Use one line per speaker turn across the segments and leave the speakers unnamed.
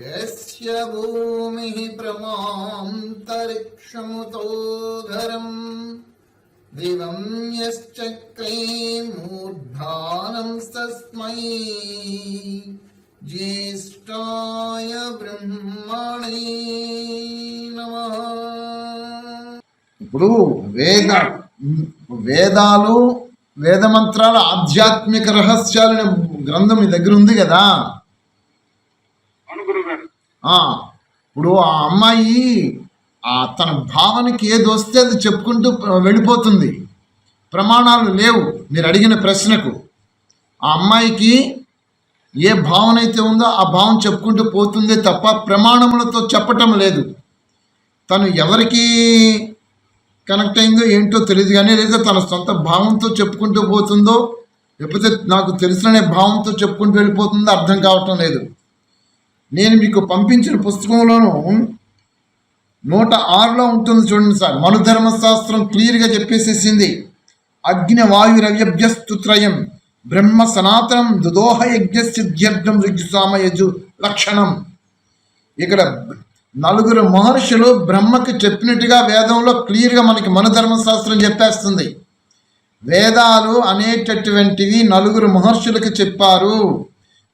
यस्य भूमिः प्रमान्तरिक्षमुतो घरम् दिवं यश्चक्रे मूर्धानं तस्मै ज्येष्ठाय ब्रह्मणे नमः ఇప్పుడు వేద వేదాలు వేద మంత్రాల ఆధ్యాత్మిక రహస్యాలు అనే గ్రంథం మీ దగ్గర ఉంది కదా
అవును గురుగారు
ఆ, ఇప్పుడు ఆ అమ్మాయి ఆ తన భావనకి ఏది వస్తే అది చెప్పుకుంటూ వెళ్ళిపోతుంది ప్రమాణాలు లేవు మీరు అడిగిన ప్రశ్నకు ఆ అమ్మాయికి ఏ భావన అయితే ఉందో ఆ భావం చెప్పుకుంటూ పోతుందే తప్ప ప్రమాణములతో చెప్పటం లేదు. తను ఎవరికి కనెక్ట్ అయిందో ఏంటో తెలియదు కానీ లేదా తన సొంత భావంతో చెప్పుకుంటూ పోతుందో లేకపోతే నాకు తెలిసిననే భావంతో చెప్పుకుంటూ వెళ్ళిపోతుందో అర్థం కావటం లేదు. నేను మీకు పంపించిన పుస్తకంలోను నూట ఆరులో ఉంటుంది చూడండి సార్. మనుధర్మశాస్త్రం క్లియర్గా చెప్పేసేసింది. అగ్ని వాయు రవ్యభ్యస్తుత్రయం బ్రహ్మ సనాతనం దుదోహ యజ్ఞ సిద్ధ్యర్థం ఋగ్సామ యజు లక్షణం. ఇక్కడ నలుగురు మహర్షులు బ్రహ్మకు చెప్పినట్టుగా వేదంలో క్లియర్గా మనకి మనధర్మశాస్త్రం చెప్పేస్తుంది. వేదాలు అనేటటువంటివి నలుగురు మహర్షులకు చెప్పారు.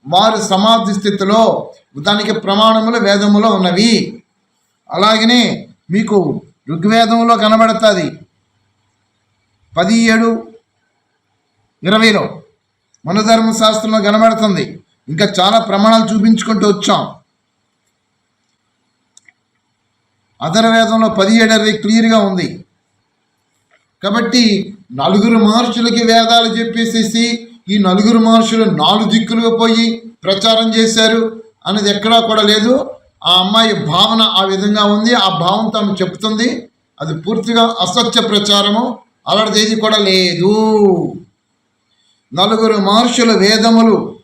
వారు సమాధి స్థితిలో దానికి ప్రమాణములు వేదములో ఉన్నవి. అలాగనే మీకు ఋగ్వేదంలో కనబడుతుంది. పది ఏడు ఇరవైలో. మనధర్మ శాస్త్రంలో కనబడుతుంది. ఇంకా చాలా ప్రమాణాలు చూపించుకుంటూ వచ్చాం. అధర్వేదంలో పది అరవై క్లియర్గా ఉంది. కాబట్టి నలుగురు మహర్షులకి వేదాలు చెప్పేసేసి ఈ నలుగురు మహర్షులు నాలుగు దిక్కులుగా పోయి ప్రచారం చేశారు అనేది ఎక్కడా కూడా లేదు. ఆ అమ్మాయి భావన ఆ విధంగా ఉంది. ఆ భావం తాము చెప్తుంది అది పూర్తిగా అసత్య ప్రచారము. అలాంటిది ఏది కూడా లేదు. నలుగురు మహర్షుల వేదములు.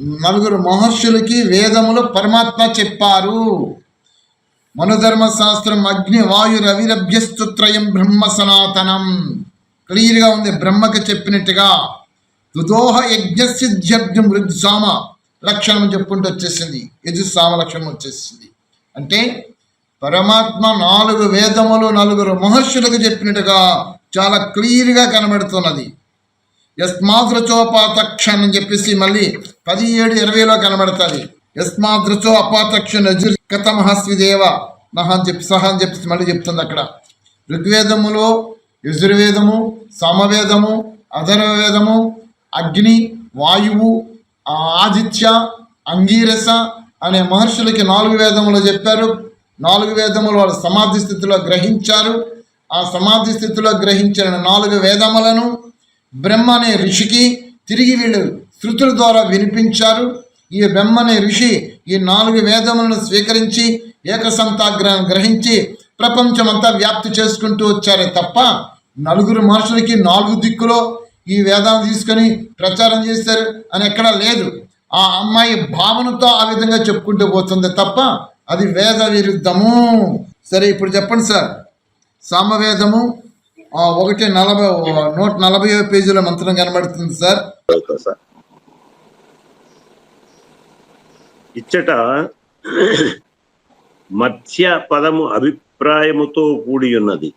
నలుగురు మహర్షులకి వేదములు పరమాత్మ చెప్పారు. మనుధర్మ శాస్త్రం అగ్ని వాయు రవిరభ్యస్తుత్రయం బ్రహ్మ సనాతనం. క్లియర్గా ఉంది బ్రహ్మకి చెప్పినట్టుగా. దుదోహ యజ్ఞసిద్ధ్యర్థం రుద్సామ లక్షణం చెప్పుకుంటూ వచ్చేసింది. యజుస్సామ లక్షణం వచ్చేసింది. అంటే పరమాత్మ నాలుగు వేదములు నలుగురు మహర్షులకు చెప్పినట్టుగా చాలా క్లియర్గా కనబడుతున్నది. యస్మాదృచోపాతక్షన్ అని చెప్పేసి మళ్ళీ పది ఏడు ఇరవైలో కనబడుతుంది. యస్మాదృచో అపాతక్షన్ కథ మహస్విదేవ నహ అని చెప్పి సహ అని చెప్పేసి మళ్ళీ చెప్తుంది అక్కడ. ఋగ్వేదములో యజుర్వేదము సమవేదము అధర్వవేదము అగ్ని వాయువు ఆదిత్య అంగీరస అనే మహర్షులకి నాలుగు వేదములు చెప్పారు. నాలుగు వేదములు వాళ్ళు సమాధి స్థితిలో గ్రహించారు. ఆ సమాధి స్థితిలో గ్రహించిన నాలుగు వేదములను బ్రహ్మ అనే ఋషికి తిరిగి వీళ్ళు శృతుల ద్వారా వినిపించారు. ఈ బ్రహ్మ అనే ఋషి ఈ నాలుగు వేదములను స్వీకరించి ఏకసంతాగ్రహం గ్రహించి ప్రపంచమంతా వ్యాప్తి చేసుకుంటూ వచ్చారే తప్ప నలుగురు మనుషులకి నాలుగు దిక్కులో ఈ వేదాన్ని తీసుకొని ప్రచారం చేశారు అని ఎక్కడా లేదు. ఆ అమ్మాయి భావనతో ఆ విధంగా చెప్పుకుంటూ పోతుంది తప్ప అది వేద విరుద్ధము సరే ఇప్పుడు చెప్పండి సార్. సామవేదము ఒకటి నలభై నూట నలభై పేజీల మంత్రం కనబడుతుంది సార్.
సార్. ఇచ్చట మత్స్య పదము అభిప్రాయముతో కూడి ఉన్నది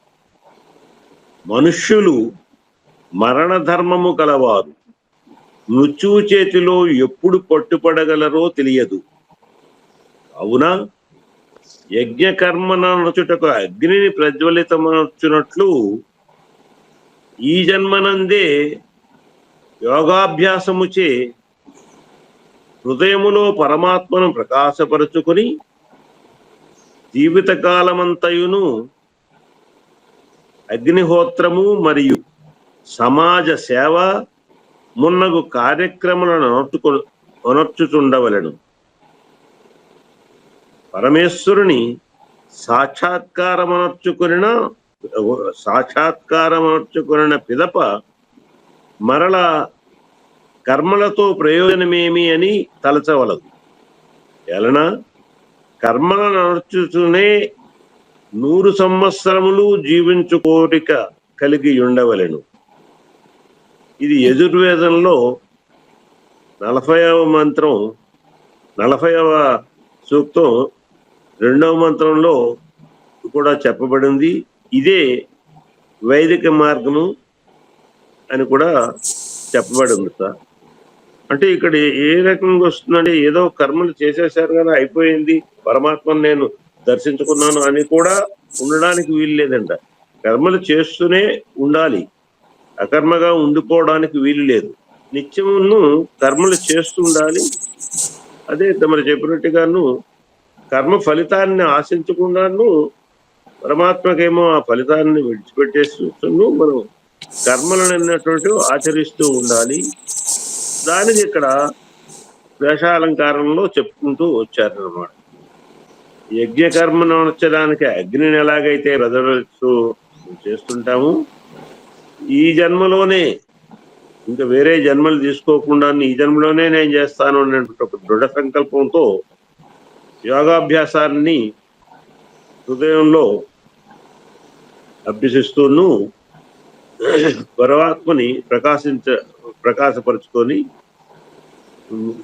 మనుష్యులు మరణ ధర్మము కలవారు. మృత్యువు చేతిలో ఎప్పుడు పట్టుపడగలరో తెలియదు. అవునా? యజ్ఞకర్మన నచుటకు అగ్నిని ప్రజ్వలితమనొచ్చునట్లు ఈ జన్మనందే యోగాభ్యాసముచే హృదయములో పరమాత్మను ప్రకాశపరుచుకొని జీవితకాలమంతయును అగ్నిహోత్రము మరియు సమాజ సేవ మున్నగు కార్యక్రమాలను అనర్చుకు అనర్చుచుండవలెను పరమేశ్వరుని సాక్షాత్కారమనర్చుకొనిన సాక్షాత్కారమర్చుకున్న పిదప మరల కర్మలతో ప్రయోజనమేమి అని తలచవలదు. ఎలన కర్మలను నడుచుతూనే నూరు సంవత్సరములు జీవించు కోరిక కలిగి ఉండవలెను. ఇది యజుర్వేదంలో నలభైవ మంత్రం నలభైవ సూక్తం రెండవ మంత్రంలో కూడా చెప్పబడింది. ఇదే వైదిక మార్గము అని కూడా చెప్పబడి ఉంది సార్. అంటే ఇక్కడ ఏ రకంగా వస్తుందంటే ఏదో కర్మలు చేసేసారు కదా అయిపోయింది పరమాత్మను నేను దర్శించుకున్నాను అని కూడా ఉండడానికి వీలు లేదంట. కర్మలు చేస్తూనే ఉండాలి. అకర్మగా ఉండిపోవడానికి వీలు లేదు. నిత్యమును కర్మలు చేస్తూ ఉండాలి. అదే తమరు చెప్పినట్టుగాను కర్మ ఫలితాన్ని ఆశించకుండాను పరమాత్మకేమో ఆ ఫలితాన్ని విడిచిపెట్టేస్తూ మనం కర్మలను అన్నటువంటి ఆచరిస్తూ ఉండాలి. దానికి ఇక్కడ వేషాలంకారంలో చెప్పుకుంటూ వచ్చారన్నమాట. యజ్ఞ కర్మను అగ్నిని ఎలాగైతే ప్రదర్శిస్తూ చేస్తుంటాము ఈ జన్మలోనే ఇంకా వేరే జన్మలు తీసుకోకుండా ఈ జన్మలోనే నేను చేస్తాను అనేటువంటి ఒక దృఢ సంకల్పంతో యోగాభ్యాసాన్ని హృదయంలో అభ్యసిస్తూను పరమాత్మని ప్రకాశించ ప్రకాశపరుచుకొని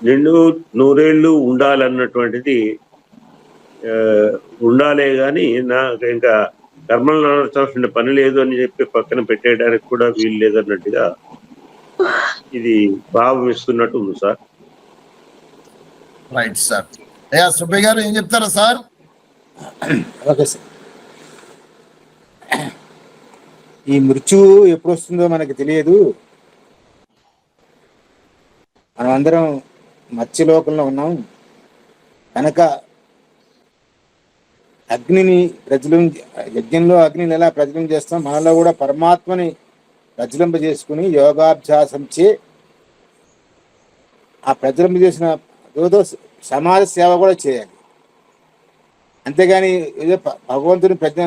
నిండు నూరేళ్ళు ఉండాలన్నటువంటిది ఉండాలే గాని నాకు ఇంకా కర్మలు నడచాల్సిన పని లేదు అని చెప్పి పక్కన పెట్టేయడానికి కూడా వీలు లేదన్నట్టుగా ఇది భావం ఇస్తున్నట్టు ఉంది సార్.
రైట్ సార్ అయ్యా సుబ్బయ్య గారు ఏం చెప్తారా సార్?
Okay sir. ఈ మృత్యువు ఎప్పుడు వస్తుందో మనకి తెలియదు. మనం అందరం మత్స్యలోకంలో ఉన్నాం. కనుక అగ్నిని ప్రజలం యజ్ఞంలో అగ్నిని ఎలా ప్రజలం చేస్తాం? మనలో కూడా పరమాత్మని ప్రజలింప చేసుకుని యోగాభ్యాసం చే ఆ ప్రజలింప చేసిన ఏదో సమాజ సేవ కూడా చేయాలి. అంతేగాని ఏదో భగవంతుని ప్రజ్ఞ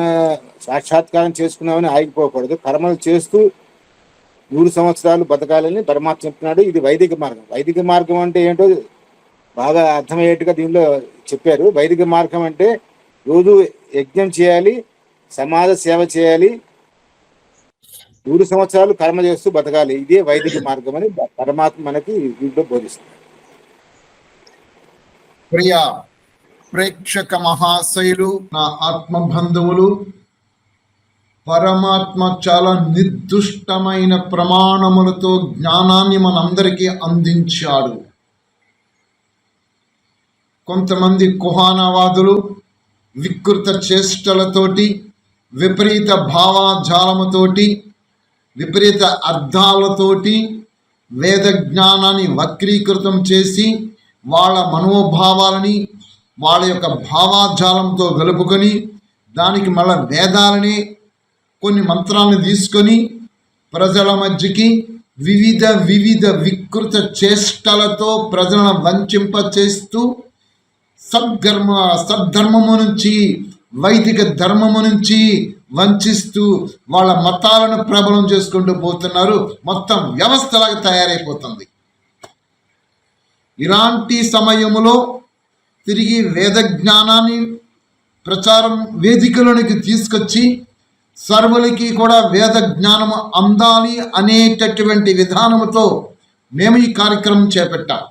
సాక్షాత్కారం చేసుకున్నామని ఆగిపోకూడదు. కర్మలు చేస్తూ నూరు సంవత్సరాలు బతకాలని పరమాత్మ చెప్తున్నాడు. ఇది వైదిక మార్గం. వైదిక మార్గం అంటే ఏంటో బాగా అర్థమయ్యేట్టుగా దీనిలో చెప్పారు. వైదిక మార్గం అంటే రోజు యజ్ఞం చేయాలి సమాజ సేవ చేయాలి నూరు సంవత్సరాలు కర్మ చేస్తూ బతకాలి. ఇదే వైదిక మార్గం అని పరమాత్మ మనకి దీంట్లో బోధిస్తుంది
ప్రియా ప్రేక్షక మహాశయులు నా ఆత్మ బంధువులు పరమాత్మ చాలా నిర్దుష్టమైన ప్రమాణములతో జ్ఞానాన్ని మనందరికీ అందించాడు. కొంతమంది కుహానవాదులు వికృత చేష్టలతోటి విపరీత భావాజాలముతోటి విపరీత అర్థాలతోటి వేద జ్ఞానాన్ని వక్రీకృతం చేసి వాళ్ళ మనోభావాలని వాళ్ళ యొక్క భావాజాలంతో గలుపుకొని దానికి మళ్ళా వేదాలని కొన్ని మంత్రాలను తీసుకొని ప్రజల మధ్యకి వివిధ వివిధ వికృత చేష్టలతో ప్రజలను వంచింప చేస్తూ సద్ధర్మ సద్ధర్మము నుంచి వైదిక ధర్మము నుంచి వంచిస్తూ వాళ్ళ మతాలను ప్రబలం చేసుకుంటూ పోతున్నారు. మొత్తం వ్యవస్థలాగా తయారైపోతుంది. ఇలాంటి సమయములో తిరిగి వేద జ్ఞానాన్ని ప్రచారం వేదికలోనికి తీసుకొచ్చి సర్వులకి కూడా వేద జ్ఞానము అందాలి అనేటటువంటి విధానముతో మేము ఈ కార్యక్రమం చేపట్టాం.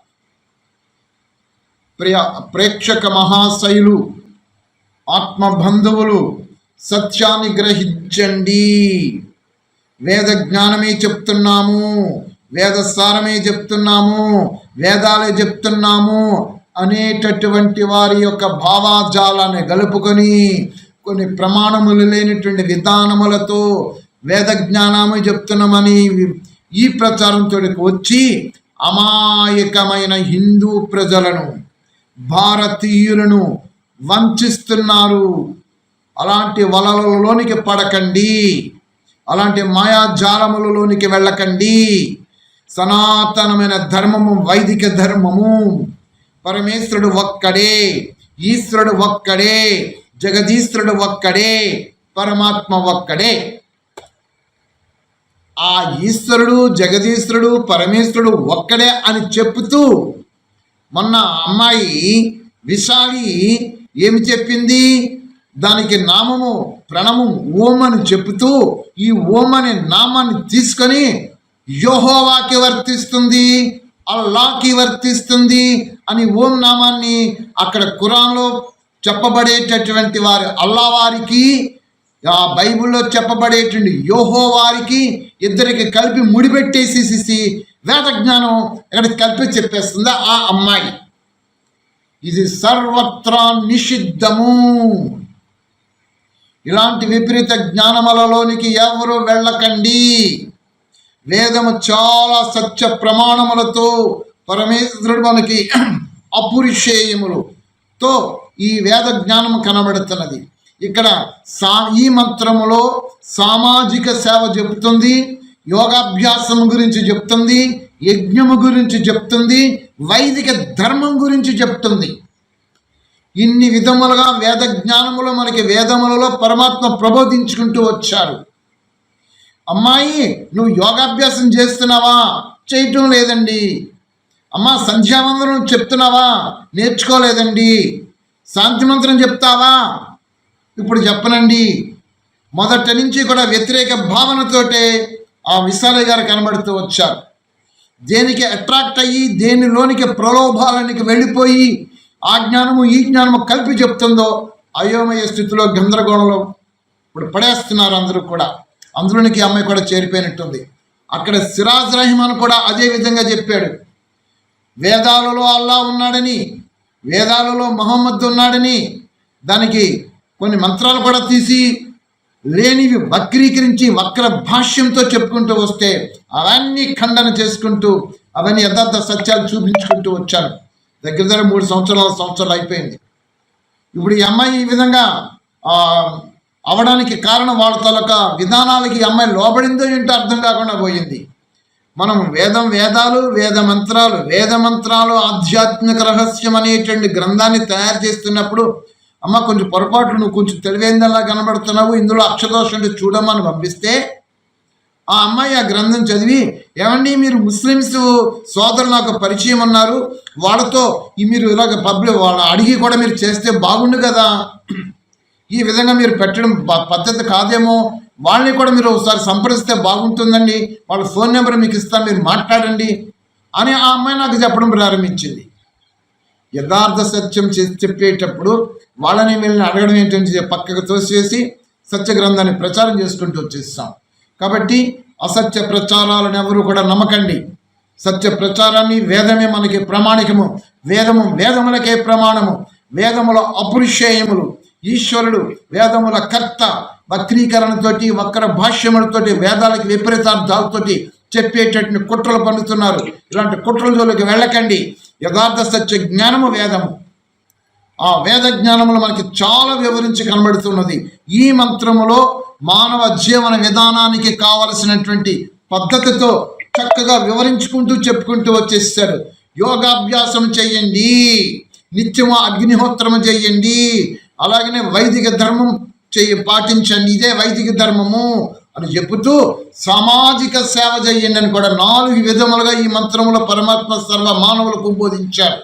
ప్రియ ప్రేక్షక మహాశయులు ఆత్మ బంధువులు సత్యాన్ని గ్రహించండి. వేద జ్ఞానమే చెప్తున్నాము వేద సారమే చెప్తున్నాము వేదాలే చెప్తున్నాము అనేటటువంటి వారి యొక్క భావాజాలాన్ని గలుపుకొని కొన్ని ప్రమాణములు లేనటువంటి విధానములతో వేద జ్ఞానము చెప్తున్నామని ఈ ప్రచారంతో వచ్చి అమాయకమైన హిందూ ప్రజలను భారతీయులను వంచిస్తున్నారు. అలాంటి వలలలోనికి పడకండి. అలాంటి మాయాజాలములలోనికి వెళ్ళకండి. సనాతనమైన ధర్మము వైదిక ధర్మము పరమేశ్వరుడు ఒక్కడే ఈశ్వరుడు ఒక్కడే జగదీశ్వరుడు ఒక్కడే పరమాత్మ ఒక్కడే. ఆ ఈశ్వరుడు జగదీశ్వరుడు పరమేశ్వరుడు ఒక్కడే అని చెప్తూ మొన్న అమ్మాయి విశాలి ఏమి చెప్పింది? దానికి నామము ప్రణము ఓం అని చెప్తూ ఈ ఓం అనే నామాన్ని తీసుకొని యోహోవాకి వర్తిస్తుంది. అల్లాకి వర్తిస్తుంది అని ఓం నామాన్ని అక్కడ ఖురాన్లో చెప్పబడేటటువంటి వారు అల్లా వారికి ఆ బైబిల్లో చెప్పబడేటువంటి యోహో వారికి ఇద్దరికి కలిపి ముడిపెట్టేసేసి వేద జ్ఞానం ఇక్కడ కలిపి చెప్పేస్తుంది ఆ అమ్మాయి. ఇది సర్వత్రా నిషిద్ధము. ఇలాంటి విపరీత జ్ఞానములలోనికి ఎవరు వెళ్ళకండి. వేదము చాలా సత్య ప్రమాణములతో పరమేశ్వరుడు మనకి అపురిషేయములతో ఈ వేద జ్ఞానము కనబడుతున్నది. ఇక్కడ సా ఈ మంత్రములో సామాజిక సేవ చెబుతుంది యోగాభ్యాసం గురించి చెప్తుంది యజ్ఞము గురించి చెప్తుంది వైదిక ధర్మం గురించి చెప్తుంది. ఇన్ని విధములుగా వేద జ్ఞానములు మనకి వేదములలో పరమాత్మ ప్రబోధించుకుంటూ వచ్చారు. అమ్మాయి నువ్వు యోగాభ్యాసం చేస్తున్నావా? చేయటం లేదండి. అమ్మ సంధ్యావందనం చెప్తున్నావా? నేర్చుకోలేదండి. శాంతి మంత్రం చెప్తావా? ఇప్పుడు చెప్పనండి. మొదటి నుంచి కూడా వ్యతిరేక భావనతోటే ఆ విశాలయ్య గారు కనబడుతూ వచ్చారు. దేనికి అట్రాక్ట్ అయ్యి దేనిలోనికి ప్రలోభాలనికి వెళ్ళిపోయి ఆ జ్ఞానము ఈ జ్ఞానము కలిపి చెప్తుందో అయోమయ స్థితిలో గందరగోళంలో ఇప్పుడు పడేస్తున్నారు అందరూ కూడా. అందులోనికి అమ్మాయి కూడా చేరిపోయినట్టుంది. అక్కడ సిరాజ్ రహిమాన్ కూడా అదే విధంగా చెప్పాడు. వేదాలలో అల్లా ఉన్నాడని వేదాలలో మహమ్మద్ ఉన్నాడని దానికి కొన్ని మంత్రాలు కూడా తీసి లేనివి వక్రీకరించి వక్ర భాష్యంతో చెప్పుకుంటూ వస్తే అవన్నీ ఖండన చేసుకుంటూ అవన్నీ యథార్థ సత్యాలు చూపించుకుంటూ వచ్చాను. దగ్గర దగ్గర మూడు సంవత్సరాల సంవత్సరాలు అయిపోయింది. ఇప్పుడు ఈ అమ్మాయి ఈ విధంగా అవడానికి కారణం వాళ్ళ తలక విధానాలకి అమ్మాయి లోబడిందో ఏంటో అర్థం కాకుండా పోయింది. మనం వేదం వేదాలు వేద మంత్రాలు వేద మంత్రాలు ఆధ్యాత్మిక రహస్యం అనేటువంటి గ్రంథాన్ని తయారు చేస్తున్నప్పుడు అమ్మ కొంచెం పొరపాటు నువ్వు కొంచెం తెలివైందల్లా కనబడుతున్నావు ఇందులో అక్షదోషం చూడమని పంపిస్తే ఆ అమ్మాయి ఆ గ్రంథం చదివి ఏమండి మీరు ముస్లిమ్స్ సోదరులు నాకు పరిచయం ఉన్నారు వాళ్ళతో మీరు ఇలాగ పబ్లిక్ వాళ్ళ అడిగి కూడా మీరు చేస్తే బాగుండు కదా. ఈ విధంగా మీరు పెట్టడం పద్ధతి కాదేమో వాళ్ళని కూడా మీరు ఒకసారి సంప్రదిస్తే బాగుంటుందండి. వాళ్ళ ఫోన్ నెంబర్ మీకు ఇస్తాను మీరు మాట్లాడండి అని ఆ అమ్మాయి నాకు చెప్పడం ప్రారంభించింది. యథార్థ సత్యం చెప్పేటప్పుడు వాళ్ళని వీళ్ళని అడగడం ఏంటంటే పక్కకు తోసేసి సత్య గ్రంథాన్ని ప్రచారం చేసుకుంటూ వచ్చేస్తాం. కాబట్టి అసత్య ప్రచారాలను ఎవరు కూడా నమ్మకండి. సత్య ప్రచారాన్ని వేదమే మనకి ప్రామాణికము. వేదము వేదములకే ప్రమాణము. వేదముల అపురుషేయములు. ఈశ్వరుడు వేదముల కర్త వక్రీకరణతోటి వక్ర భాష్యములతోటి వేదాలకి విపరీతార్థాలతోటి చెప్పేటటువంటి కుట్రలు పండుతున్నారు. ఇలాంటి కుట్రల జోలికి వెళ్ళకండి. యథార్థ సత్య జ్ఞానము వేదము. ఆ వేద జ్ఞానములు మనకి చాలా వివరించి కనబడుతున్నది. ఈ మంత్రములో మానవ జీవన విధానానికి కావలసినటువంటి పద్ధతితో చక్కగా వివరించుకుంటూ చెప్పుకుంటూ వచ్చేసారు యోగాభ్యాసం చేయండి. నిత్యము అగ్నిహోత్రము చేయండి. అలాగనే వైదిక ధర్మం చెయ్యి పాటించండి ఇదే వైదిక ధర్మము అని చెబుతూ సామాజిక సేవ చేయండి అని కూడా నాలుగు విధములుగా ఈ మంత్రములో పరమాత్మ సర్వ మానవులకు బోధించారు.